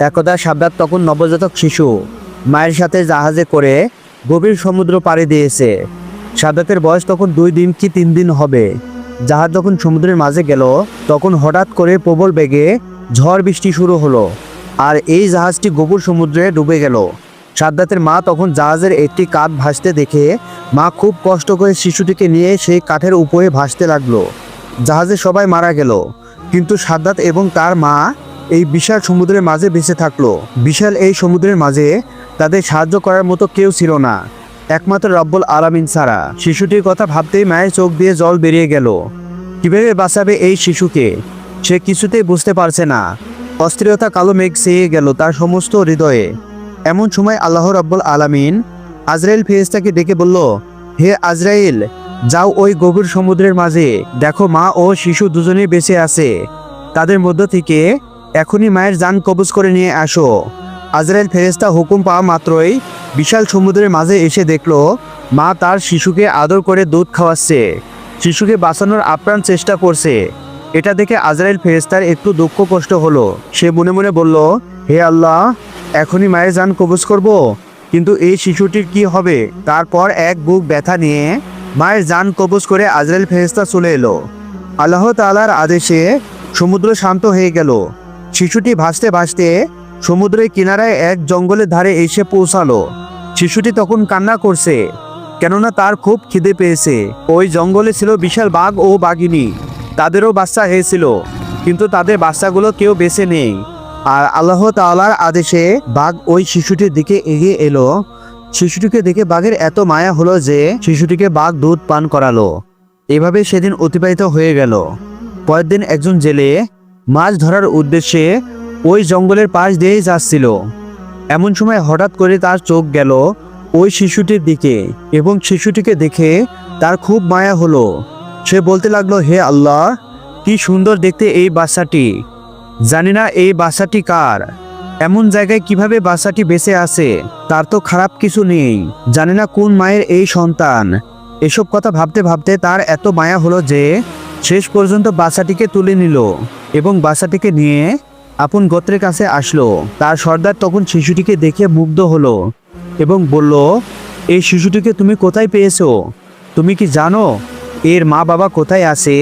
একদা সাবদাত তখন নবজাতক শিশু মায়ের সাথে জাহাজে করে গভীর সমুদ্র পাড়ি দিয়েছে। সাবদাতের বয়স তখন দুই দিন কি তিন দিন হবে। জাহাজ যখন সমুদ্রের মাঝে গেল, তখন হঠাৎ করে প্রবল বেগে ঝড় বৃষ্টি শুরু হলো আর এই জাহাজটি গভীর সমুদ্রে ডুবে গেল। সাদ্দাতের মা তখন জাহাজের একটি কাঠ ভাসতে দেখে মা খুব কষ্ট করে শিশুটিকে নিয়ে সেই কাঠের উপরে ভাসতে লাগল। জাহাজে সবাই মারা গেল, কিন্তু সাদ্দাত এবং তার মা এই বিশাল সমুদ্রের মাঝে বেঁচে থাকল। বিশাল এই সমুদ্রের মাঝে তাদের সাহায্য করার মতো কেউ ছিল না। একমাত্র রব্বুল আলামিন ছাড়া। শিশুটির কথা ভাবতেই মায়ের চোখ দিয়ে জল বেরিয়ে গেল। কীভাবে বাঁচাবে এই শিশুকে? সে কিছুতেই বুঝতে পারছে না। অস্থিরতা কালো মেঘ চেয়ে গেল তার সমস্ত হৃদয়ে। এমন সময় আল্লাহ রব্বুল আলামিন আজরাইল ফেরেশতাকে ডেকে বলল, হে আজরাইল, যাও ওই গভীর সমুদ্রের মাঝে। দেখো মা ও শিশু দুজনেই বেঁচে আছে। তাদের মধ্য থেকে এখনই মায়ের যান কবজ করে নিয়ে আসো। আজরাইল ফেরেস্তা হুকুম পাওয়া মাত্রই বিশাল সমুদ্রের মাঝে এসে দেখল, মা তার শিশুকে আদর করে দুধ খাওয়াচ্ছে। শিশুকে বাঁচানোর আপ্রাণ চেষ্টা করছে। এটা দেখে আজরাইল ফেরেস্তার একটু দুঃখ কষ্ট হলো। সে মনে মনে বলল, হে আল্লাহ, এখনই মায়ের যান কবজ করব। কিন্তু এই শিশুটির কি হবে? তারপর এক বুক ব্যথা নিয়ে মায়ের যান কবজ করে আজরাইল ফেরেস্তা চলে এলো। আল্লাহ তাআলার আদেশে সমুদ্র শান্ত হয়ে গেল। শিশুটি ভাসতে ভাসতে সমুদ্রের কিনারায় এক জঙ্গলের ধারে এসে পৌঁছালো। শিশুটি তখন কান্না করছে, কেননা তার খুব খিদে পেয়েছে। ওই জঙ্গলে ছিল বিশাল বাঘ ও বাঘিনী। তাদেরও বাচ্চা হয়েছিল, কিন্তু তাদের বাচ্চাগুলো কেউ বেঁচে নেই। আর আল্লাহ তাআলার আদেশে বাঘ ওই শিশুটির দিকে এগিয়ে এলো। শিশুটিকে দেখে বাঘের এত মায়া হলো যে শিশুটিকে বাঘ দুধ পান করালো। এভাবে সেদিন অতিবাহিত হয়ে গেল। পরের দিন একজন জেলে মাছ ধরার উদ্দেশ্যে ওই জঙ্গলের পাশ দিয়েই যাচ্ছিল। এমন সময় হঠাৎ করে তার চোখ গেল ওই শিশুটির দিকে এবং শিশুটিকে দেখে তার খুব মায়া হলো। সে বলতে লাগল, হে আল্লাহ, কি সুন্দর দেখতে এই বাচ্চাটি। জানি না এই বাচ্চাটি কার। এমন জায়গায় কীভাবে বাচ্চাটি বেঁচে আছে, তার তো খারাপ কিছু নেই। জানি না কোন মায়ের এই সন্তান। এসব কথা ভাবতে ভাবতে তার এত মায়া হলো যে শেষ পর্যন্ত বাচ্চাটিকে তুলে নিল এবং বাচ্চাটিকে নিয়ে আপন গোত্রের কাছে আসলো। তার সর্দার তখন শিশুটিকে দেখে মুগ্ধ হলো এবং বলল, এই শিশুটিকে তুমি কোথায় পেয়েছ? তুমি কি জানো এর মা বাবা কোথায় আছে?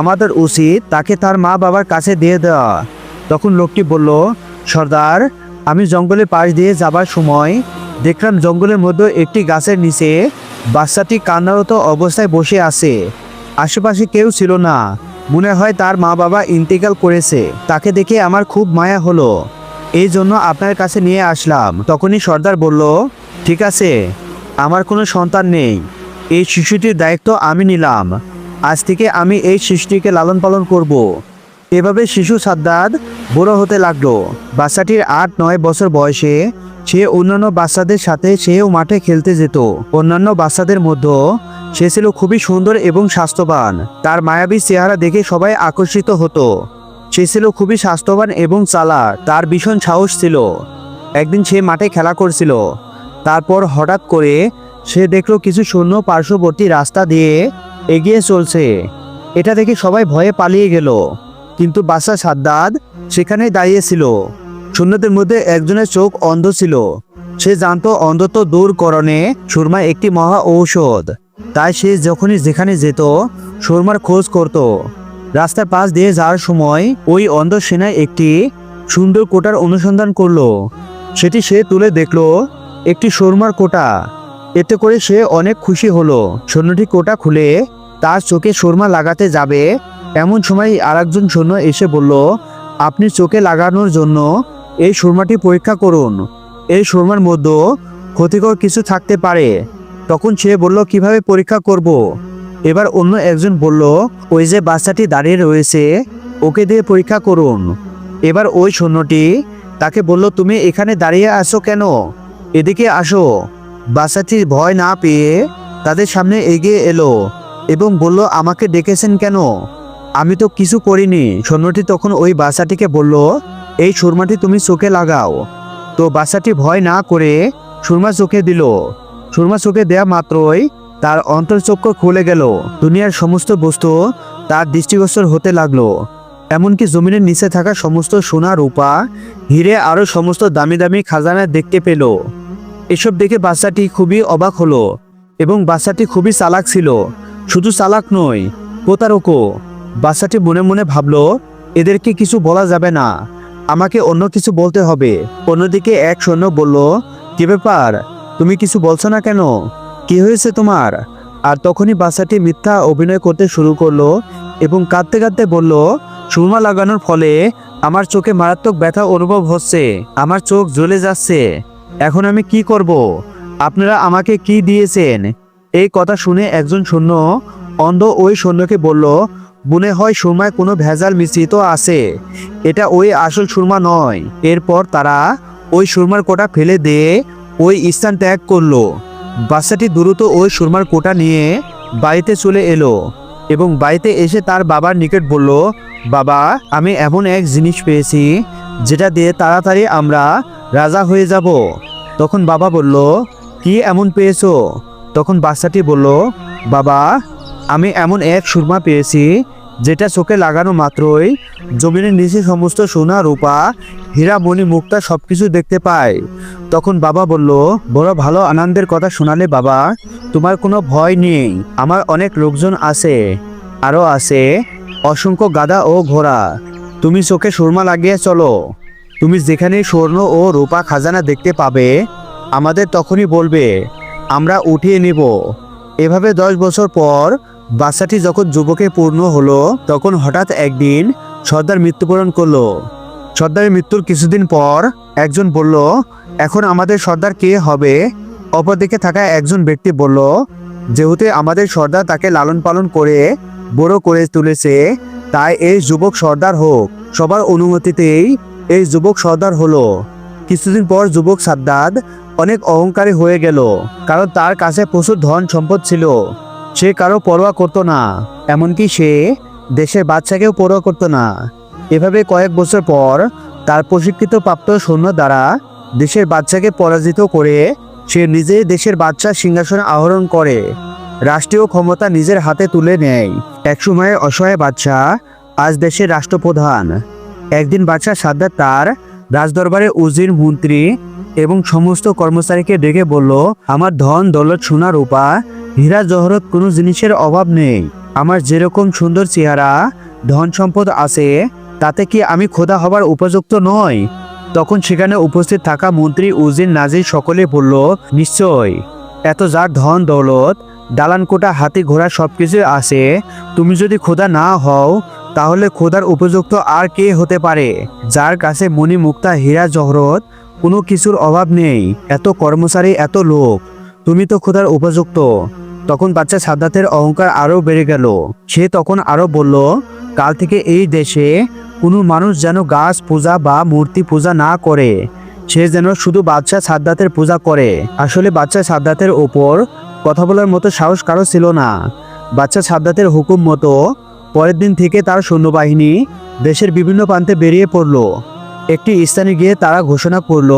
আমাদের উচিত তাকে তার মা বাবার কাছে দিয়ে দেওয়া। তখন লোকটি বলল, সর্দার, আমি জঙ্গলের পাশ দিয়ে যাবার সময় দেখলাম জঙ্গলের মধ্যে একটি গাছের নিচে বাচ্চাটি কান্নারত অবস্থায় বসে আছে। আশেপাশে কেউ ছিল না। মনে হয় তার মা বাবা ইন্তেকাল করেছে। তাকে দেখে আমার খুব মায়া হলো। এই জন্য আপনার কাছে নিয়ে আসলাম। তখনই সর্দার বলল, ঠিক আছে। আমার কোনো সন্তান নেই। এই শিশুটির দায়িত্ব আমি নিলাম। আজ থেকে আমি এই শিশুটিকে লালন পালন করব। এভাবে শিশু সাদ্দাদ বড় হতে লাগল। বাচ্চাটির আট নয় বছর বয়সে সে অন্যান্য বাচ্চাদের সাথে সেও মাঠে খেলতে যেত। অন্যান্য বাচ্চাদের মধ্যে সে ছিল খুবই সুন্দর এবং স্বাস্থ্যবান। তার মায়াবী চেহারা দেখে সবাই আকর্ষিত হতো। সে ছিল খুবই স্বাস্থ্যবান এবং চালাক। তার ভীষণ সাহস ছিল। একদিন সে মাঠে খেলা করছিল। তারপর হঠাৎ করে সে দেখল কিছু সৈন্য পার্শ্ববর্তী রাস্তা দিয়ে এগিয়ে চলছে। এটা দেখে সবাই ভয়ে পালিয়ে গেল। কিন্তু বাসা সাদ্দাদ সেখানে দাঁড়িয়েছিল। সৈন্যদের মধ্যে একজনের চোখ অন্ধ ছিল। সে জানতো অন্ধত্ব দূরকরণে সুরমা একটি মহা ঔষধ। তাই সে যখনই যেখানে যেত, সুরমার খোঁজ করত। রাস্তার পাশ দিয়ে যাওয়ার সময় ওই অন্ধ সেনায় একটি সুন্দর কোটার অনুসন্ধান করল। সেটি সে তুলে দেখল, একটি সুরমার কোটা। এতে করে সে অনেক খুশি হলো। সৈন্যটি কোটা খুলে তার চোখে সুরমা লাগাতে যাবে এমন সময় আর একজন সৈন্য এসে বলল, আপনি চোখে লাগানোর জন্য এই সুরমাটি পরীক্ষা করুন। এই সুরমার মধ্যে ক্ষতিকর কিছু থাকতে পারে। তখন সে বলল, কীভাবে পরীক্ষা করব। এবার অন্য একজন বলল, ওই যে বাচ্চাটি দাঁড়িয়ে রয়েছে, ওকে দিয়ে পরীক্ষা করুন। এবার ওই সৈন্যটি তাকে বলল, তুমি এখানে দাঁড়িয়ে আসো কেন? এদিকে আসো। বাচ্চাটি ভয় না পেয়ে তাদের সামনে এগিয়ে এলো এবং বলল, আমাকে ডেকেছেন কেন? আমি তো কিছু করিনি। সৈন্যটি তখন ওই বাচ্চাটিকে বলল, এই সুরমাটি তুমি চোখে লাগাও। তো বাচ্চাটি ভয় না করে সুরমা চোখে দিল। সুরমা চোখে দেয়া মাত্রই তার অন্তর্চক্ষু খুলে গেল। দুনিয়ার সমস্ত বস্তু তার দৃষ্টিগোচর হতে লাগল। এমনকি জমিনের নিচে থাকা সমস্ত সোনা, রূপা, হিরে, আরও সমস্ত দামি দামি খাজানা দেখতে পেল। এসব দেখে বাচ্চাটি খুবই অবাক হলো এবং বাচ্চাটি খুবই চালাক ছিল। শুধু চালাক নয়, প্রতারকও। বাচ্চাটি মনে মনে ভাবলো, এদেরকে কিছু বলা যাবে না। আমাকে অন্য কিছু বলতে হবে। অন্যদিকে এক সৈন্য বলল, কি ব্যাপার? তুমি কিছু বলছো না কেন? কি হয়েছে তোমার? আর তখনই বাচ্চাটি মিথ্যা অভিনয় করতে শুরু করল এবং কাঁদতে কাঁদতে বলল, সুরমা লাগানোর ফলে আমার চোখে মারাত্মক ব্যথা অনুভব হচ্ছে। আমার চোখ জ্বলে যাচ্ছে। এখন আমি কি করব? আপনারা আমাকে কি দিয়েছেন? এই কথা শুনে একজন সৈন্য অন্ধ ওই সৈন্যকে বলল মনে হয় সুরমায় কোনো ভেজাল মিশ্রিত আছে। এটা ওই আসল সুরমা নয়। এরপর তারা ওই সুরমার কোটা ফেলে দিয়ে ওই স্থান ত্যাগ করল। বাচ্চাটি দ্রুত ওই সুরমার কোটা নিয়ে বাড়িতে চলে এলো এবং বাড়িতে এসে তার বাবার নিকট বলল, বাবা, আমি এমন এক জিনিস পেয়েছি যেটা দিয়ে তাড়াতাড়ি আমরা রাজা হয়ে যাব। তখন বাবা বলল, কি এমন পেয়েছ? তখন বাচ্চাটি বলল, বাবা আমি এমন এক সুরমা পেয়েছি, যেটা চোখে লাগানো মাত্রই জমিনের নিচে সমস্ত সোনা, রূপা, হীরা মণি মুক্তা সব কিছু দেখতে পায়। তখন বাবা বলল, বড় ভালো আনন্দের কথা শোনালে বাবা, তোমার কোনো ভয় নেই, আমার অনেক লোকজন আছে, আরও আছে, অসংখ্য গাদা ও ঘোড়া। তুমি চোখে সুরমা লাগিয়ে চলো। তুমি যেখানে স্বর্ণ ও রূপা খাজানা দেখতে পাবে, আমাদের তখনই বলবে, আমরা উঠিয়ে নিব। এভাবে দশ বছর পর বাচ্চাটি যখন যুবকে পূর্ণ হলো, তখন হঠাৎ একদিন সর্দার মৃত্যুবরণ করল। সর্দারের মৃত্যুর কিছুদিন পর একজন বলল, এখন আমাদের সর্দার কে হবে? অপরদিকে থাকা একজন ব্যক্তি বলল, যেহেতু আমাদের সর্দার তাকে লালন পালন করে বড় করে তুলেছে, তাই এই যুবক সর্দার হোক। সবার অনুমতিতেই এই যুবক সর্দার হলো। কিছুদিন পর যুবক সাদ্দাদ অনেক অহংকারী হয়ে গেল। কারণ তার কাছে প্রচুর ধন সম্পদ ছিল। সে কারও পরোয়া করতো না। এমনকি সে দেশের বাচ্চাকেও পরোয়া করতো না। এভাবে কয়েক বছর পর তার প্রশিক্ষিত প্রাপ্ত সৈন্য দ্বারা দেশের বাচ্চাকে পরাজিত করে সে নিজে দেশের বাচ্চা সিংহাসন আহরণ করে। রাষ্ট্রীয় ক্ষমতা নিজের হাতে তুলে নেয়। একসময় অসহায় বাচ্চা আজ দেশের রাষ্ট্রপ্রধান। একদিন বাচ্চা সাদ্দার তার রাজদরবারে উজির মন্ত্রী এবং সমস্ত কর্মচারীকে ডেকে বলল, আমার ধন দৌলত সোনা রূপা, হীরা জহরত কোনো জিনিসের অভাব নেই। আমার যেরকম সুন্দর চেহারা, ধন সম্পদ আছে, তাতে কি আমি খোদা হবার উপযুক্ত নয় তখন সেখানে উপস্থিত থাকা মন্ত্রী উজির নাজির সকলে বলল, নিশ্চয়। এত যার ধন দৌলত, দালান কোটা, হাতি ঘোড়া সবকিছু আছে। তুমি যদি খোদা না হও, তাহলে খোদার উপযুক্ত আর কে হতে পারে? যার কাছে মণি মুক্তা হীরা জহরত কোনো কিছুর অভাব নেই, এত কর্মচারী, এত লোক। তুমি তো খোদার উপযুক্ত। তখন বাচ্চা সাদ্দাতের অহংকার আরও বেড়ে গেল। সে তখন আরও বলল, কাল থেকে এই দেশে কোনো মানুষ যেন গাছ পূজা বা মূর্তি পূজা না করে, সে যেন শুধু বাচ্চা সাদ্দাতের পূজা করে। আসলে বাচ্চা সাদ্দাতের ওপর কথা বলার মতো সাহস কারও ছিল না। বাচ্চা সাদ্দাতের হুকুম মতো পরের দিন থেকে তার সৈন্যবাহিনী দেশের বিভিন্ন প্রান্তে বেরিয়ে পড়ল। একটি স্থানে গিয়ে তারা ঘোষণা করল,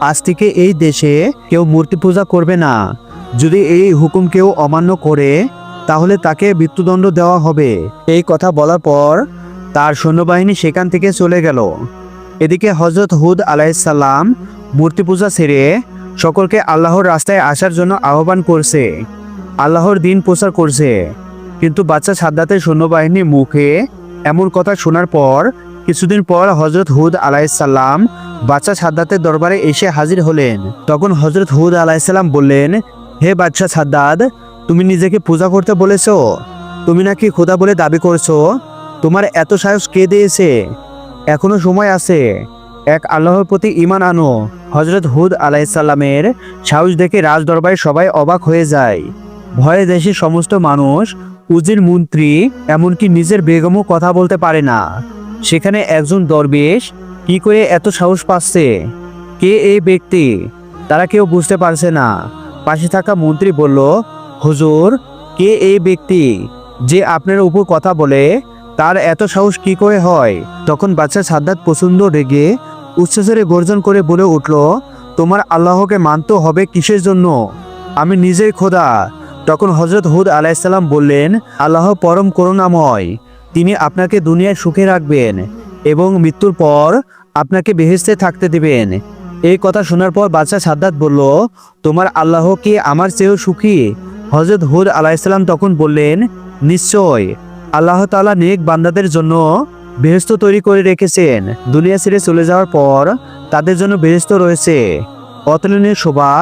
আজ থেকে এই দেশে কেউ মূর্তি পূজা করবে না। যদি এই হুকুম কেউ অমান্য করে, তাহলে তাকে মৃত্যুদণ্ড দেওয়া হবে। এই কথা বলার পর তার সৈন্যবাহিনী সেখান থেকে চলে গেল। এদিকে হজরত হুদ আলাইসাল্লাম মূর্তি পূজা ছেড়ে সকলকে আল্লাহর রাস্তায় আসার জন্য আহ্বান করছে। আল্লাহর দিন প্রচার করছে। কিন্তু বাচ্চা সাদ্দাতের সৈন্যবাহিনীর মুখে এমন কথা শোনার পর কিছুদিন পর হজরত হুদ আলাইসাল্লাম বাচ্চা সাদ্দাতের দরবারে এসে হাজির হলেন। তখন হজরত হুদ আলাইসাল্লাম বললেন, হে বাচ্চা সাদ্দাদ তুমি নিজেকে পূজা করতে বলেছ? তুমি নাকি খোদা বলে দাবি করছ? তোমার এত সাহস কে দিয়েছে? এখনও সময় আছে। এক আল্লাহর প্রতি ইমান আনো। হজরত হুদ আলাইসাল্লামের সাহস দেখে রাজ দরবারে সবাই অবাক হয়ে যায়। ভয়ে দেশের সমস্ত মানুষ, উজির মন্ত্রী, এমনকি নিজের বেগমও কথা বলতে পারে না। সেখানে একজন দরবেশ কি করে এত সাহস পাচ্ছে? কে এই ব্যক্তি? তারা কেউ বুঝতে পারছে না। পাশে থাকা মন্ত্রী বলল, হুজুর, কে এই ব্যক্তি যে আপনার উপর কথা বলে? তার এত সাহস কি করে হয়? তখন বাচ্চা সাদ্দাত প্রচণ্ড রেগে উচ্চস্বরে গর্জন করে বলে উঠল, তোমার আল্লাহকে মানতে হবে কিসের জন্য? আমি নিজেই খোদা। তখন হজরত হুদ আলাইসাল্লাম বললেন, আল্লাহ পরম করুণাময়। তিনি আপনাকে দুনিয়ায় সুখে রাখবেন এবং মৃত্যুর পর আপনাকে বেহেস্তে থাকতে দেবেন। এই কথা শোনার পর বাচ্চা সাদ্দাত বলল, তোমার আল্লাহ কি আমার চেয়েও সুখী? হজরত হুদ আলাইসাল্লাম তখন বললেন, নিশ্চয়। আল্লাহ তালা নেক বান্দাদের জন্য বেহেস্ত তৈরি করে রেখেছেন। দুনিয়া ছেড়ে চলে যাওয়ার পর তাদের জন্য বেহেস্ত রয়েছে। অতুলনীয় শোভা,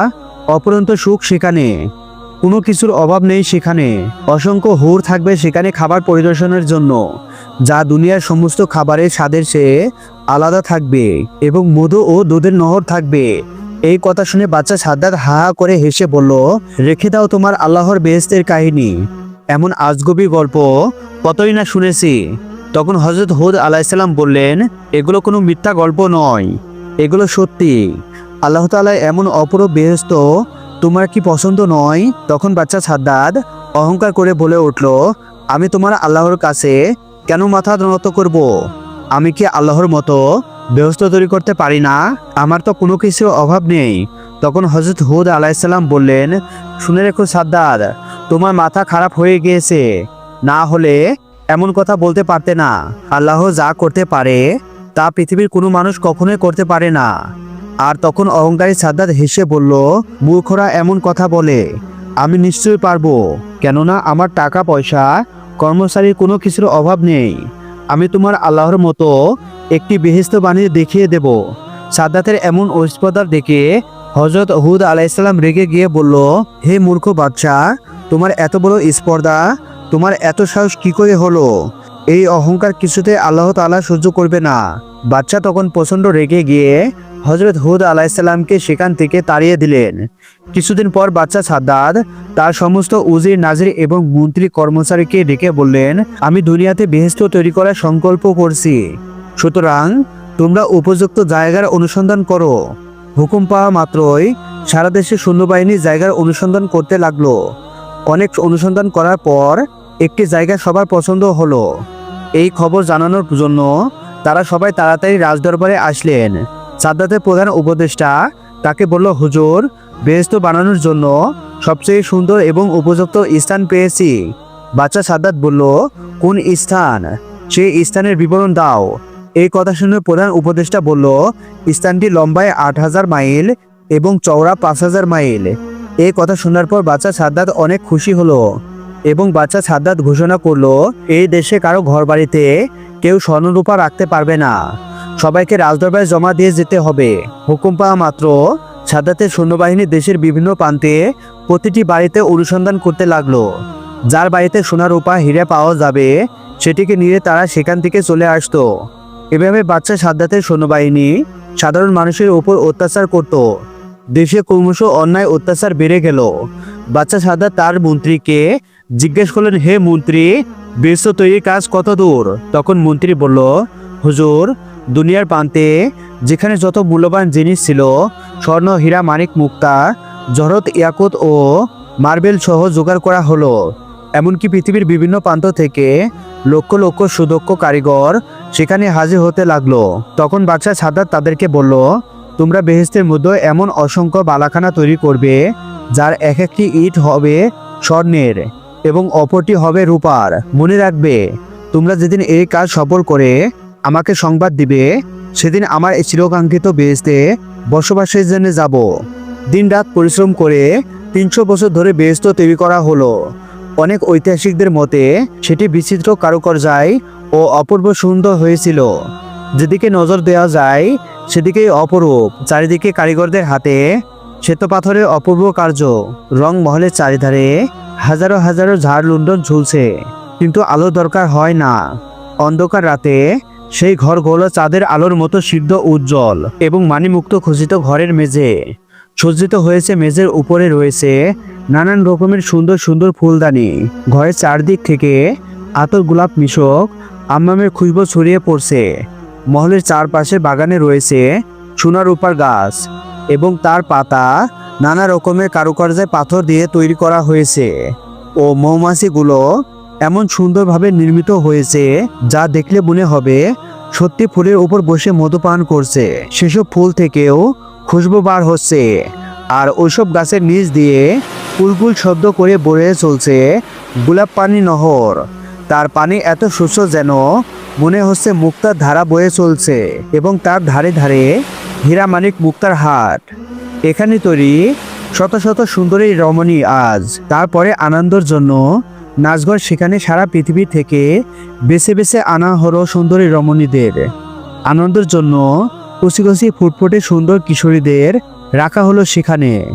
অপরন্ত সুখ সেখানে। কোনো কিছুর অভাব নেই সেখানে। অসংখ্য হুর থাকবে সেখানে খাবার পরিদর্শনের জন্য। যা দুনিয়ার সমস্ত খাবারের স্বাদের চেয়ে আলাদা থাকবে এবং মধু ও দুধের নহর থাকবে। এই কথা শুনে বাচ্চা সাদ্দাত হা হা করে হেসে বলল, রেখে দাও তোমার আল্লাহর বেহেস্তের কাহিনী। এমন আজগবি গল্প কতই না শুনেছি। তখন হজরত হুদ আলাইসাল্লাম বললেন, এগুলো কোনো মিথ্যা গল্প নয়। এগুলো সত্যি। আল্লাহ তাআলা এমন অপরূপ বেহেস্ত তোমার কি পছন্দ নয়? তখন বাচ্চা সাদ্দাদ অহংকার করে বলে উঠল, আমি তোমার আল্লাহর কাছে কেন মাথা নত করব? আমি কি আল্লাহর মতো ব্যস্ত তৈরি করতে পারি না? আমার তো কোনো কিছুর অভাব নেই। তখন হজরত হুদ আলাইসাল্লাম বললেন, শুনে রেখো সাদ্দাদ, তোমার মাথা খারাপ হয়ে গিয়েছে। না হলে এমন কথা বলতে পারতে না। আল্লাহ যা করতে পারে, তা পৃথিবীর কোনো মানুষ কখনোই করতে পারে না। আর তখন অহংকারী সাদ্দাত হেসে বলল, মূর্খরা এমন কথা বলে, আমি নিশ্চয়ই পারব। কেননা আমার টাকা, পয়সা, কর্মচারীর কোনো কিছুর অভাব নেই। আমি তোমার আল্লাহর মতো একটি বেহেস্ত বানিয়ে দেখিয়ে দেব। সাদ্দাতের এমন ঐস্পদার দেখে হজরত হুদ আলাইসাল্লাম রেগে গিয়ে বলল, হে মূর্খ বাচ্চা তোমার এত বড় স্পর্ধা, তোমার এত সাহস কি করে হলো? এই অহংকার কিছুতে আল্লাহ তাআলা সহ্য করবে না। বাচ্চা তখন প্রচণ্ড রেগে গিয়ে হজরত হুদ আলাইসাল্লামকে সেখান থেকে তাড়িয়ে দিলেন। কিছুদিন পর বাচ্চা সাদ্দাদ তার সমস্ত উজির, নাজির এবং মন্ত্রী কর্মচারীকে ডেকে বললেন, আমি দুনিয়াতে বেহেস্ত তৈরি করার সংকল্প করছি। সুতরাং তোমরা উপযুক্ত জায়গার অনুসন্ধান করো। হুকুম পাওয়া মাত্রই সারা দেশে সৈন্যবাহিনী জায়গার অনুসন্ধান করতে লাগল। অনেক অনুসন্ধান করার পর একটি জায়গা সবার পছন্দ হলো। এই খবর জানানোর জন্য তারা সবাই তাড়াতাড়ি রাজদরবারে আসলেন। সাদ্দাতের প্রধান উপদেষ্টা তাকে বলল, হুজুর বেহেস্ত বানানোর জন্য সবচেয়ে সুন্দর এবং উপযুক্ত স্থান পেয়েছি। বাচ্চা সাদ্দাত বলল, কোন স্থান? সেই স্থানের বিবরণ দাও। এই কথা শুনে প্রধান উপদেষ্টা বলল, স্থানটি লম্বায় আট হাজার মাইল এবং চওড়া পাঁচ হাজার মাইল। এই কথা শোনার পর বাচ্চা সাদ্দাত অনেক খুশি হলো এবং বাচ্চা সাদ্দাত ঘোষণা করল, এই দেশে কারও ঘর বাড়িতে কেউ স্বর্ণরূপা রাখতে পারবে না। সবাইকে রাজদরবারে জমা দিয়ে যেতে হবে। হুকুম পাওয়া মাত্র সাদ্দাতের সৈন্যবাহিনী দেশের বিভিন্ন প্রান্তে প্রতিটি বাড়িতে অনুসন্ধান করতে লাগল। যার বাড়িতে সোনার রূপা, হিরে পাওয়া যাবে, সেটিকে নিয়ে তারা সেখান থেকে চলে আসতো। এভাবে বাচ্চা সাদ্দাতের সৈন্যবাহিনী সাধারণ মানুষের উপর অত্যাচার করত। দেশে ক্রমশ অন্যায় অত্যাচার বেড়ে গেল। বাচ্চা সাদ্দাত তার মন্ত্রীকে জিজ্ঞেস করলেন, হে মন্ত্রী বিশ্ব তৈরির কাজ কত দূর? তখন মন্ত্রী বলল, হুজুর দুনিয়ার প্রান্তে যেখানে যত মূল্যবান জিনিস ছিল, স্বর্ণ, হীরা, মানিক, মুক্তা, জহরত, ইয়াকুত ও মার্বেল সহ জোগাড় করা হলো। এমনকি পৃথিবীর বিভিন্ন প্রান্ত থেকে লক্ষ লক্ষ সুদক্ষ কারিগর সেখানে হাজির হতে লাগল। তখন বাচ্চা সাদাত তাদেরকে বলল, তোমরা বেহেস্তের মধ্যে এমন অসংখ্য বালাখানা তৈরি করবে, যার এক একটি ইট হবে স্বর্ণের এবং অপরটি হবে রূপার। মনে রাখবে, তোমরা যেদিন এই কাজ সফল করে আমাকে সংবাদ দিবে, সেদিন আমার এই চিরকাঙ্ক্ষিত বেহেস্তে বসবাসের জন্য যাব। দিনরাত পরিশ্রম করে তিনশো বছর ধরে বেহেস্ত তৈরি করা হলো। অনেক ঐতিহাসিকদের মতে, সেটি বিচিত্র কারুকার্যায় ও অপূর্ব সুন্দর হয়েছিল। যেদিকে নজর দেওয়া যায়, সেদিকেই অপরূপ, চারিদিকে কারিগরদের হাতে শ্বেতপাথরের অপূর্ব কার্য। রং মহলের চারিধারে হাজারো হাজারো ঝাড় লুন্ডন ঝুলছে, কিন্তু আলো দরকার হয় না। অন্ধকার রাতে সেই ঘরগুলো চাঁদের আলোর মতো সিদ্ধ উজ্জ্বল এবং মানিমুক্ত খচিত ঘরের মেঝে। সজ্জিত হয়েছে মেঝের উপরে রয়েছে নানান রকমের সুন্দর সুন্দর ফুলদানি। ঘরের চারদিক থেকে আতর গোলাপ মিশক আম্মামের খুশবু ছড়িয়ে পড়ছে। মহলের চারপাশে বাগানে রয়েছে সোনার রূপার গাছ এবং তার পাতা নানা রকমের কারুকার্যায় পাথর দিয়ে তৈরি করা হয়েছে। ও মৌমাছিগুলো এমন সুন্দরভাবে নির্মিত হয়েছে যা দেখলে মনে হবে সত্যি ফুলের উপর বসে মধুপান করছে। সেসব ফুল থেকেও খুশবু বার হচ্ছে আর ওইসব গাছের নিচ দিয়ে কুলকুল শব্দ করে বয়ে চলছে গোলাপ পানি নহর। তার পানি এত সুস্থ যেন মনে হচ্ছে মুক্তার ধারা বয়ে চলছে এবং তার ধারে ধারে হীরামানিক মুক্তার হাট। এখানে তৈরি শত শত সুন্দরী রমণী আজ। তারপরে আনন্দর জন্য নাচঘর সেখানে সারা পৃথিবী থেকে বেছে বেছে আনা হলো সুন্দরী রমণীদের। আনন্দের জন্য কচি কচি ফুটফুটে সুন্দর কিশোরীদের রাখা হলো সেখানে।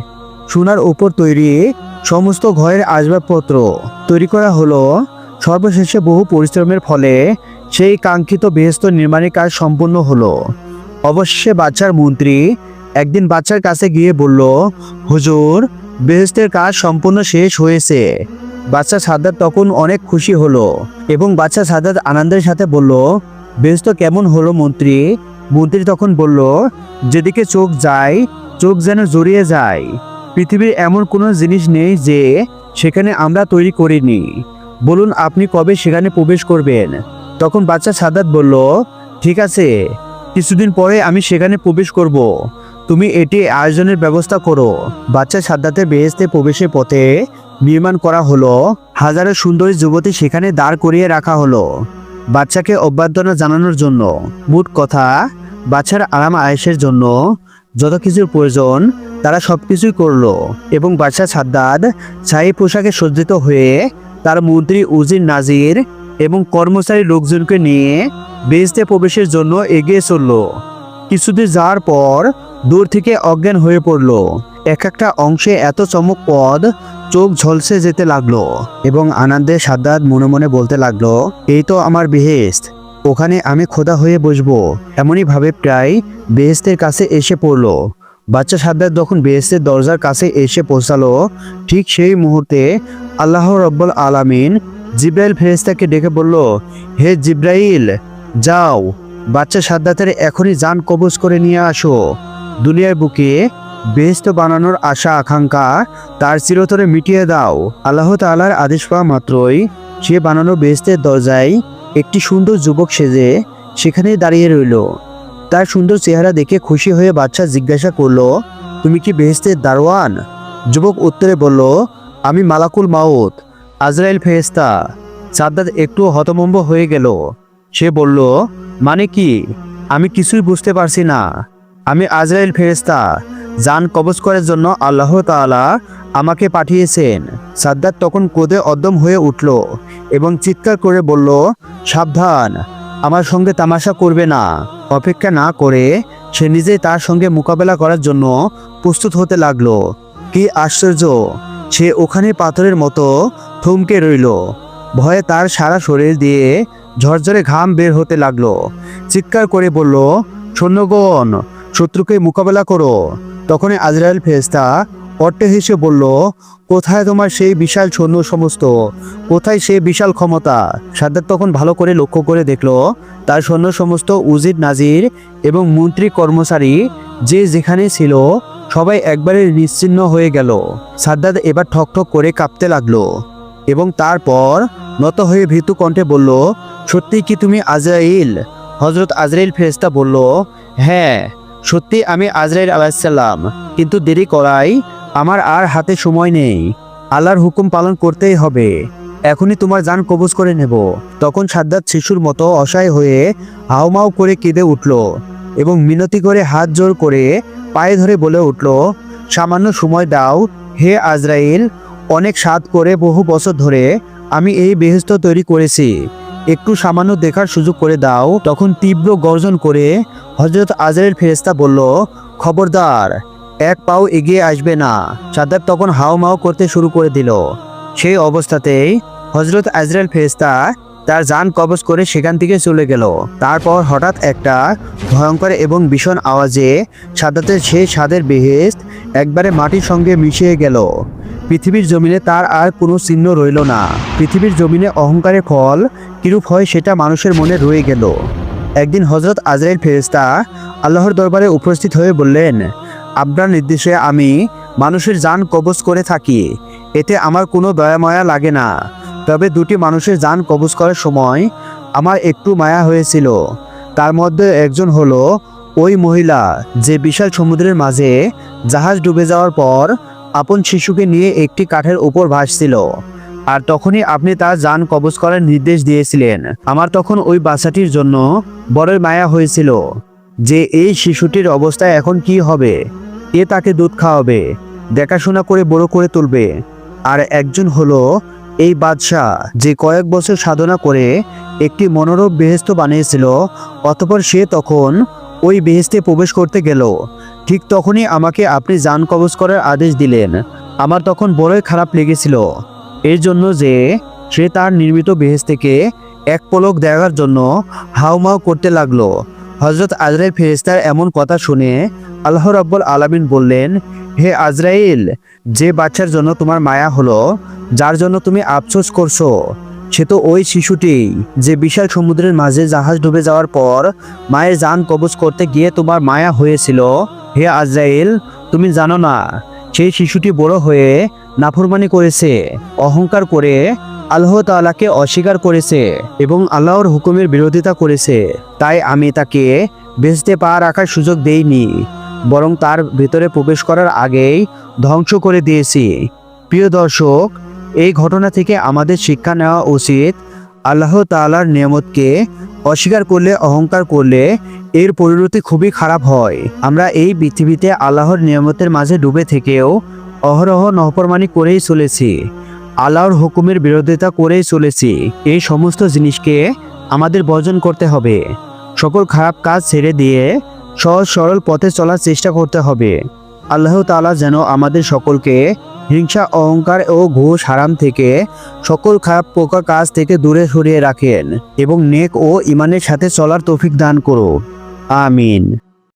সোনার উপর তৈরি সমস্ত ঘরের আসবাবপত্র তৈরি করা হলো। সর্বশেষে বহু পরিশ্রমের ফলে সেই কাঙ্ক্ষিত বেহস্ত নির্মাণের কাজ সম্পূর্ণ হলো। অবশেষে বাচ্চার মন্ত্রী একদিন বাচ্চার কাছে গিয়ে বলল, হুজুর, বেহেস্তের কাজ সম্পূর্ণ শেষ হয়েছে। বাচ্চা সাদ্দাত তখন অনেক খুশি হলো এবং বাচ্চা সাদ্দাত আনন্দের সাথে বলল, বেশ তো কেমন হলো মন্ত্রী? মন্ত্রী তখন বলল, যেদিকে চোখ যায়, চোখ যেন জড়িয়ে যায়। পৃথিবীর এমন কোনো জিনিস নেই যে সেখানে আমরা তৈরি করিনি। বলুন আপনি কবে সেখানে প্রবেশ করবেন? তখন বাচ্চা সাদাত বলল, ঠিক আছে, কিছুদিন পরে আমি সেখানে প্রবেশ করব। তুমি এটি আয়োজনের ব্যবস্থা করো। বাচ্চা সাদ্দাতের বেহেস্তে প্রবেশের পথে নির্মাণ করা হলো। হাজারো সুন্দরী যুবতী সেখানে দাঁড় করিয়ে রাখা হলো। বাচ্চাকে অভ্যর্থনা জানানোর জন্য। মোট কথা, বাচ্চার আরাম আয়েসের জন্য যত কিছুর প্রয়োজন, তারা সব কিছুই করল এবং বাচ্চা সাদ্দাদ শাহী পোশাকে সজ্জিত হয়ে তার মন্ত্রী উজির নাজির এবং কর্মচারী লোকজনকে নিয়ে বেজতে প্রবেশের জন্য এগিয়ে চলল। কিছুদিন যাওয়ার পর দূর থেকে অজ্ঞান হয়ে পড়ল। এক একটা অংশে এত চমক পদ, চোখ ঝলসে যেতে লাগল এবং আনন্দে সাদ্দাত মনে মনে বলতে লাগল, এই তো আমার বেহেস্ত ওখানে আমি খোদা হয়ে বসবো। এমনই ভাবে প্রায় বেহেস্তের কাছে এসে পড়ল। বাচ্চা সাদ্দাত যখন বেহেস্তের দরজার কাছে এসে পৌঁছালো, ঠিক সেই মুহূর্তে আল্লাহ রব্বুল আলামিন জিব্রাইল ফেরেস্তাকে ডেকে বলল, হে জিব্রাইল, যাও। বাচ্চা সাদ্দাতের এখনই যান কবজ করে নিয়ে আসো। দুনিয়ার বুকে বেহেস্ত বানানোর আশা, আকাঙ্ক্ষা তার চিরতরে মিটিয়ে দাও। আল্লাহ তাআলার আদেশ পাওয়া মাত্রই সে বানানো বেহেস্তের দরজায় একটি সুন্দর যুবক সেজে সেখানেই দাঁড়িয়ে রইল। তার সুন্দর চেহারা দেখে খুশি হয়ে বাচ্চা জিজ্ঞাসা করল, তুমি কি বেহেস্তের দারোয়ান? যুবক উত্তরে বলল, আমি মালাকুল মাউত, আজরাইল ফেরেস্তা সাদ্দাত একটু হতমম্ব হয়ে গেল। সে বলল মানে কি? আমি কিছুই বুঝতে পারছি না। আমি আজরাইল ফেরেস্তা জান কবজ করার জন্য আল্লাহ তাআলা আমাকে পাঠিয়েছেন। সাদ্দার তখন কোদে অদ্যম হয়ে উঠল এবং চিৎকার করে বলল, সাবধান, আমার সঙ্গে তামাশা করবে না। অপেক্ষা না করে সে নিজেই তার সঙ্গে মোকাবেলা করার জন্য প্রস্তুত হতে লাগল। কি আশ্চর্য, সে ওখানে পাথরের মতো থমকে রইল। ভয়ে তার সারা শরীর দিয়ে ঝরঝরে ঘাম বের হতে লাগল। চিৎকার করে বলল, সৈন্যগণ শত্রুকে মোকাবেলা করো। তখনই আজরায়েল ফেরেস্তা অট্টে হেসে বলল, কোথায় তোমার সেই বিশাল সৈন্য সমস্ত? কোথায় সেই বিশাল ক্ষমতা? সাদ্দাত তখন ভালো করে লক্ষ্য করে দেখল, তার সৈন্য সমস্ত উজির, নাজির এবং মন্ত্রী কর্মচারী যে যেখানে ছিল, সবাই একবারে নিশ্চিহ্ন হয়ে গেল। সাদ্দাত এবার ঠক ঠক করে কাঁপতে লাগল এবং তারপর নত হয়ে ভীতু কণ্ঠে বলল সত্যি কি তুমি আজরাইল? হজরত আজরাইল ফেরেস্তা বলল হ্যাঁ সত্যি আমি আজরাইল আলাহিসাল্লাম কিন্তু দেরি করাই আমার আর হাতে সময় নেই। আল্লাহর হুকুম পালন করতেই হবে। এখনই তোমার যান কবজ করে নেব। তখন সাদ্দাত শিশুর মতো অসহায় হয়ে হাউমাউ করে কেঁদে উঠল এবং মিনতি করে হাত জোর করে পায়ে ধরে বলে উঠল, সামান্য সময় দাও, হে আজরাইল, অনেক স্বাদ করে বহু বছর ধরে আমি এই বেহেস্ত তৈরি করেছি। একটু সামান্য দেখার সুযোগ করে দাও। তখন তীব্র গর্জন করে হজরত আজরের ফেরেস্তা বলল, খবরদার, এক পাও এগিয়ে আসবে না। সাদ্দাত তখন হাও মাও করতে শুরু করে দিল। সেই অবস্থাতেই হজরত আজরাইল ফেরেস্তা তার যান কবজ করে সেখান থেকে চলে গেল। তারপর হঠাৎ একটা ভয়ঙ্কর এবং ভীষণ আওয়াজে সাদ্দাতের সেই স্বাদের বেহেস্ত একবারে মাটির সঙ্গে মিশিয়ে গেল। পৃথিবীর জমিনে তার আর কোনো চিহ্ন রইল না। পৃথিবীর জমিনে অহংকারের ফল কিরূপ হয় সেটা মানুষের মনে রয়ে গেল। একদিন হজরত আজরাইল ফেরেস্তা আল্লাহর দরবারে উপস্থিত হয়ে বললেন, আপনার নির্দেশে আমি মানুষের যান কবজ করে থাকি। এতে আমার কোনো দয়া দয়াময়া লাগে না। তবে দুটি মানুষের যান কবজ করার সময় আমার একটু মায়া হয়েছিল। তার মধ্যে একজন হলো ওই মহিলা যে বিশাল সমুদ্রের মাঝে জাহাজ ডুবে যাওয়ার পর আপন শিশুকে নিয়ে একটি কাঠের উপর ভাসছিল। আর তখনই আপনি তার যান কবজ করার নির্দেশ দিয়েছিলেন। আমার তখন ওই বাচ্চাটির জন্য বড়ই মায়া হয়েছিল যে এই শিশুটির অবস্থা এখন কি হবে। এ তাকে দুধ খাওয়াবে, দেখাশোনা করে বড় করে তুলবে। আর একজন হলো এই বাদশাহ যে কয়েক বছর সাধনা করে একটি মনোরম বেহেস্ত বানিয়েছিল, অতপর সে তখন ওই বেহেস্তে প্রবেশ করতে গেল। ঠিক তখনই আমাকে আপনি যান কবজ করার আদেশ দিলেন। আমার তখন বড়ই খারাপ লেগেছিল। এর জন্য যে সে তার নির্মিত বেহেস থেকে এক পলক দেখার জন্য হাউমাউ করতে লাগল। হজরত আজরাইল ফেরেস্তার এমন কথা শুনে আল্লাহ রাব্বুল আলামিন বললেন, হে আজরাইল, যে বাচ্চার জন্য তোমার মায়া হলো, যার জন্য তুমি আফসোস করছ, সে তো ওই শিশুটি যে বিশাল সমুদ্রের মাঝে জাহাজ ডুবে যাওয়ার পর মায়ের যান কবজ করতে গিয়ে তোমার মায়া হয়েছিল, হে আজরাইল, তুমি জানো না, সেই শিশুটি বড় হয়ে নাফরমানি করেছে, অহংকার করে আল্লাহ তালাকে অস্বীকার করেছে এবং আল্লাহর হুকুমের বিরোধিতা করেছে। তাই আমি তাকে বেচতে পা রাখার সুযোগ দেইনি, বরং তার ভেতরে প্রবেশ করার আগেই ধ্বংস করে দিয়েছি। প্রিয় দর্শক, এই ঘটনা থেকে আমাদের শিক্ষা নেওয়া উচিত, আল্লাহ তাআলার নিয়ামতকে অস্বীকার করলে, অহংকার করলে এর পরিণতি খুবই খারাপ হয়। আমরা এই পৃথিবীতে আল্লাহর নিয়ামতের মাঝে ডুবে থেকেও অহরহ নহপরমানি করেই চলেছি। আল্লাহর হুকুমের বিরোধিতা করেই চলেছি। এই সমস্ত জিনিসকে আমাদের বর্জন করতে হবে। সকল খারাপ কাজ ছেড়ে দিয়ে সহজ সরল পথে চলার চেষ্টা করতে হবে। আল্লাহ তালা যেন আমাদের সকলকে হিংসা, অহংকার ও ঘুষ হারাম থেকে সকল খারাপ পোকা কাজ থেকে দূরে সরিয়ে রাখেন এবং নেক ও ইমানের সাথে চলার তৌফিক দান করো আমিন।